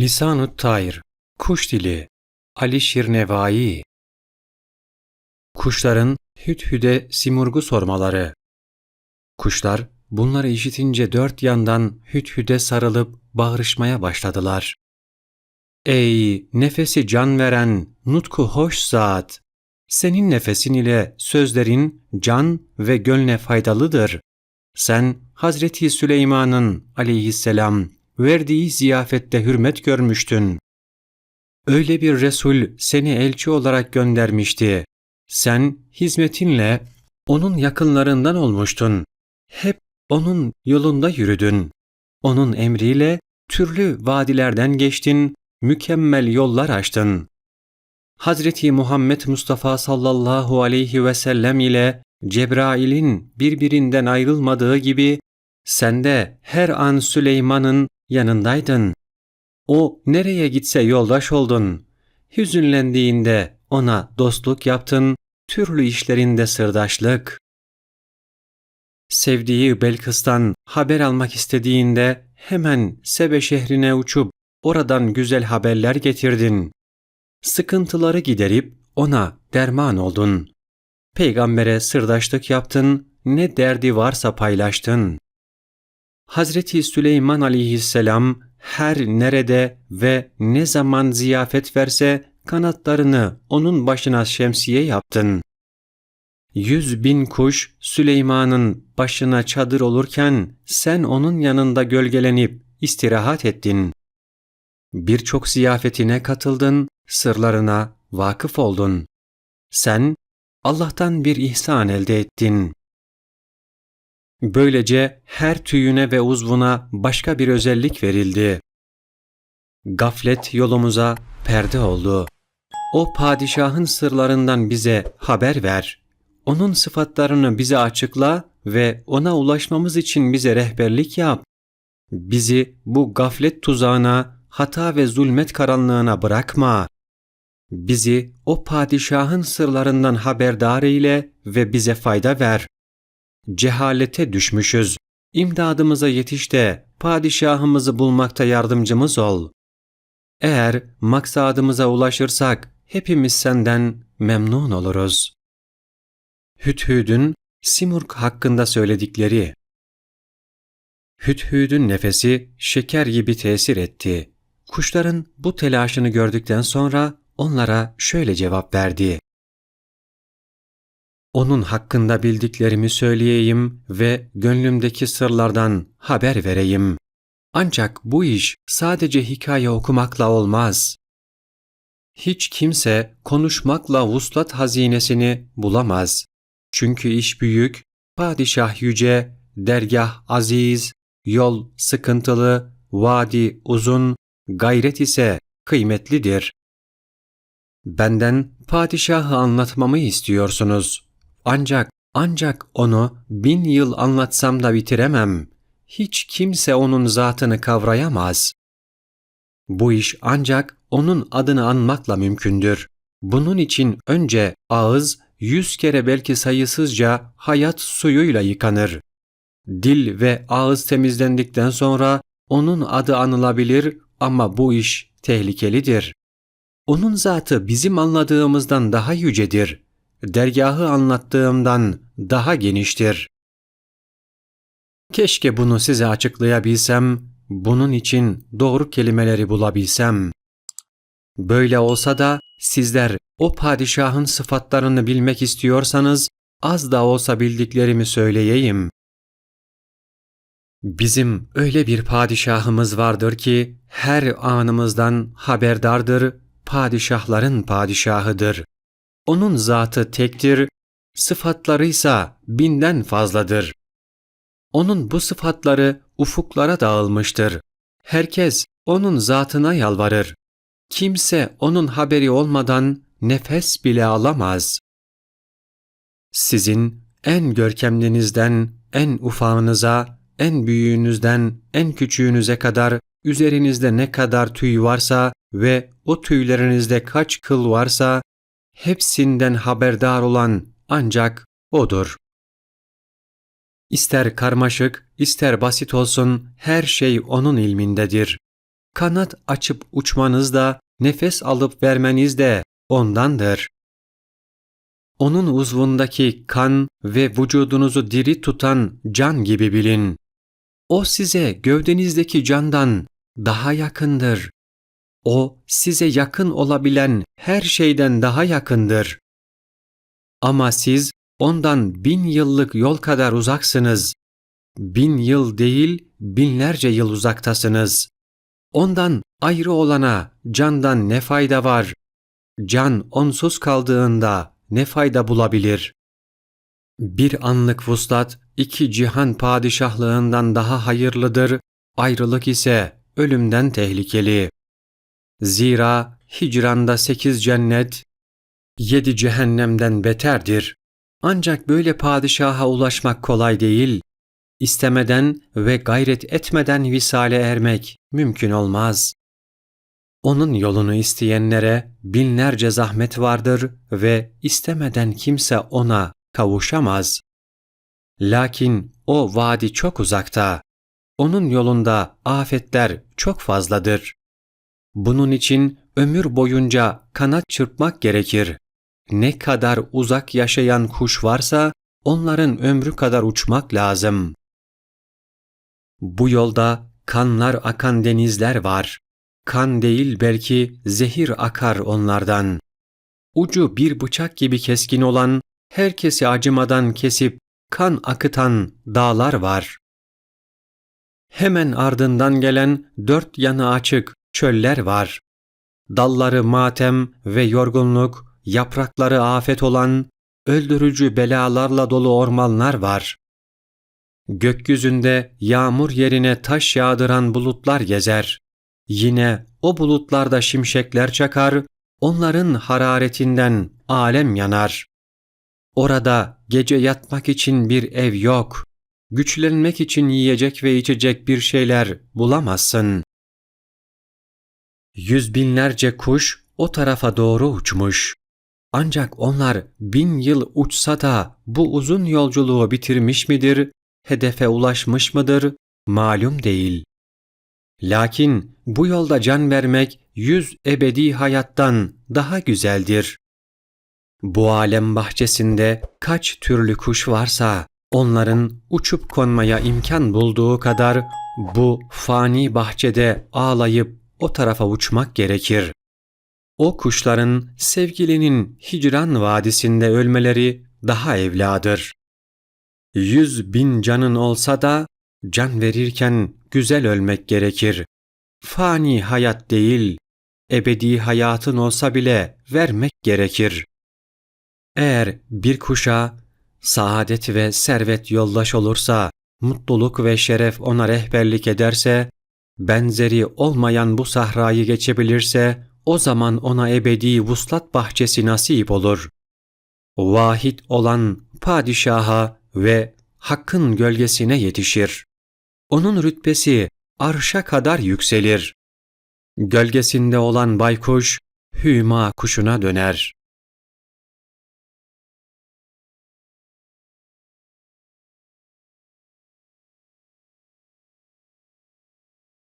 Lisan-ı Tayr, Kuş Dili, Ali Şirnevai Kuşların hüdhüde simurgu sormaları. Kuşlar bunları işitince dört yandan hüdhüde sarılıp bağırışmaya başladılar. Ey nefesi can veren, nutku hoş zat! Senin nefesin ile sözlerin can ve gönle faydalıdır. Sen Hazreti Süleyman'ın aleyhisselam verdiği ziyafette hürmet görmüştün. Öyle bir Resul seni elçi olarak göndermişti. Sen hizmetinle onun yakınlarından olmuştun. Hep onun yolunda yürüdün. Onun emriyle türlü vadilerden geçtin, mükemmel yollar açtın. Hazreti Muhammed Mustafa sallallahu aleyhi ve sellem ile Cebrail'in birbirinden ayrılmadığı gibi sen de her an Süleyman'ın yanındaydın. O nereye gitse yoldaş oldun. Hüzünlendiğinde ona dostluk yaptın, türlü işlerinde sırdaşlık. Sevdiği Belkıs'tan haber almak istediğinde hemen Sebe şehrine uçup oradan güzel haberler getirdin. Sıkıntıları giderip ona derman oldun. Peygambere sırdaşlık yaptın, ne derdi varsa paylaştın. Hazreti Süleyman aleyhisselam her nerede ve ne zaman ziyafet verse kanatlarını onun başına şemsiye yaptın. Yüz bin kuş Süleyman'ın başına çadır olurken sen onun yanında gölgelenip istirahat ettin. Birçok ziyafetine katıldın, sırlarına vakıf oldun. Sen Allah'tan bir ihsan elde ettin. Böylece her tüyüne ve uzvuna başka bir özellik verildi. Gaflet yolumuza perde oldu. O padişahın sırlarından bize haber ver. Onun sıfatlarını bize açıkla ve ona ulaşmamız için bize rehberlik yap. Bizi bu gaflet tuzağına, hata ve zulmet karanlığına bırakma. Bizi o padişahın sırlarından haberdar eyle ve bize fayda ver. Cehalete düşmüşüz. İmdadımıza yetiş de padişahımızı bulmakta yardımcımız ol. Eğer maksadımıza ulaşırsak hepimiz senden memnun oluruz. Hüdhüd'ün Simurg hakkında söyledikleri Hüdhüd'ün nefesi şeker gibi tesir etti. Kuşların bu telaşını gördükten sonra onlara şöyle cevap verdi. Onun hakkında bildiklerimi söyleyeyim ve gönlümdeki sırlardan haber vereyim. Ancak bu iş sadece hikaye okumakla olmaz. Hiç kimse konuşmakla vuslat hazinesini bulamaz. Çünkü iş büyük, padişah yüce, dergah aziz, yol sıkıntılı, vadi uzun, gayret ise kıymetlidir. Benden padişahı anlatmamı istiyorsunuz. Ancak, ancak onu bin yıl anlatsam da bitiremem. Hiç kimse onun zatını kavrayamaz. Bu iş ancak onun adını anmakla mümkündür. Bunun için önce ağız yüz kere belki sayısızca hayat suyuyla yıkanır. Dil ve ağız temizlendikten sonra onun adı anılabilir ama bu iş tehlikelidir. Onun zatı bizim anladığımızdan daha yücedir. Dergahı anlattığımdan daha geniştir. Keşke bunu size açıklayabilsem, bunun için doğru kelimeleri bulabilsem. Böyle olsa da sizler o padişahın sıfatlarını bilmek istiyorsanız az da olsa bildiklerimi söyleyeyim. Bizim öyle bir padişahımız vardır ki her anımızdan haberdardır, padişahların padişahıdır. Onun zatı tektir, sıfatları ise binden fazladır. Onun bu sıfatları ufuklara dağılmıştır. Herkes onun zatına yalvarır. Kimse onun haberi olmadan nefes bile alamaz. Sizin en görkemlinizden en ufağınıza, en büyüğünüzden en küçüğünüze kadar üzerinizde ne kadar tüy varsa ve o tüylerinizde kaç kıl varsa hepsinden haberdar olan ancak O'dur. İster karmaşık, ister basit olsun her şey O'nun ilmindedir. kanat açıp uçmanız da, nefes alıp vermeniz de ondandır. Onun uzvundaki kan ve vücudunuzu diri tutan can gibi bilin. O size gövdenizdeki candan daha yakındır. O size yakın olabilen her şeyden daha yakındır. Ama siz ondan bin yıllık yol kadar uzaksınız. Bin yıl değil, binlerce yıl uzaktasınız. Ondan ayrı olana candan ne fayda var? Can onsuz kaldığında ne fayda bulabilir? Bir anlık vuslat iki cihan padişahlığından daha hayırlıdır, ayrılık ise ölümden tehlikeli. Zira hicranda sekiz cennet, yedi cehennemden beterdir. Ancak böyle padişaha ulaşmak kolay değil. İstemeden ve gayret etmeden visale ermek mümkün olmaz. Onun yolunu isteyenlere binlerce zahmet vardır ve istemeden kimse ona kavuşamaz. Lakin o vadi çok uzakta. Onun yolunda afetler çok fazladır. Bunun için ömür boyunca kanat çırpmak gerekir. Ne kadar uzak yaşayan kuş varsa onların ömrü kadar uçmak lazım. Bu yolda kanlar akan denizler var. Kan değil belki zehir akar onlardan. Ucu bir bıçak gibi keskin olan, herkesi acımadan kesip kan akıtan dağlar var. Hemen ardından gelen dört yanı açık çöller var. Dalları matem ve yorgunluk, yaprakları afet olan, öldürücü belalarla dolu ormanlar var. Gökyüzünde yağmur yerine taş yağdıran bulutlar gezer. Yine o bulutlarda şimşekler çakar, onların hararetinden alem yanar. Orada gece yatmak için bir ev yok. Güçlenmek için yiyecek ve içecek bir şeyler bulamazsın. Yüz binlerce kuş o tarafa doğru uçmuş. Ancak onlar bin yıl uçsa da bu uzun yolculuğu bitirmiş midir, hedefe ulaşmış mıdır malum değil. Lakin bu yolda can vermek yüz ebedi hayattan daha güzeldir. Bu alem bahçesinde kaç türlü kuş varsa onların uçup konmaya imkan bulduğu kadar bu fani bahçede ağlayıp o tarafa uçmak gerekir. O kuşların sevgilinin hicran vadisinde ölmeleri daha evladır. Yüz bin canın olsa da can verirken güzel ölmek gerekir. Fani hayat değil, ebedi hayatın olsa bile vermek gerekir. Eğer bir kuşa saadet ve servet yoldaş olursa, mutluluk ve şeref ona rehberlik ederse, benzeri olmayan bu sahrayı geçebilirse, o zaman ona ebedi vuslat bahçesi nasip olur. Vahid olan padişaha ve hakkın gölgesine yetişir. Onun rütbesi arşa kadar yükselir. Gölgesinde olan baykuş, hüma kuşuna döner.